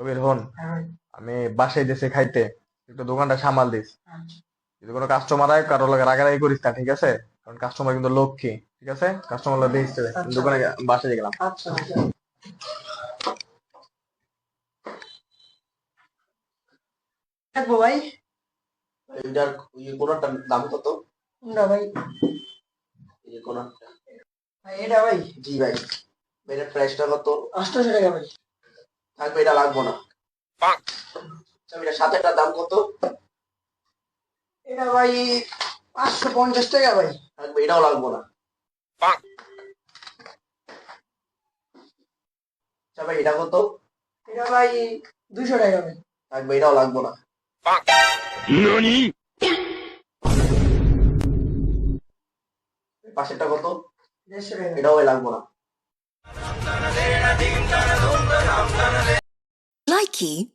কবির হন হ্যাঁ। আমি বাসায় দেশে খাইতে একটু দোকানটা সামাল দিস আচ্ছা। যদি কোনো কাস্টমার আয় কারও লাগে রাগারাগি করিস না ঠিক আছে? কারণ কাস্টমার কিন্তু লক্ষ্মী ঠিক আছে? কাস্টমার লাগে দিস আচ্ছা। দোকানে বাসায় গেলাম। আচ্ছা। আচ্ছা ভাই। এটার ইয়ে কোনটার দাম কত? কোনটা ভাই? এই যে কোনটা এটা ভাই? জি ভাই। এটার প্রাইসটা কত? আটশোশো টাকা ভাই। থাকবে এটা লাগবো না। এটা সাথেটার দাম কত? এটা ভাই পাঁচশো পঞ্চাশ টাকা ভাই। থাকবে এটাও লাগবো না। আচ্ছা ভাই এটা কত? এটা ভাই দুশো টাকা ভাই। থাকবে এটাও লাগবো না। পাশেরটা কত? দেড়শো টাকা। এটাও লাগবো না। Key.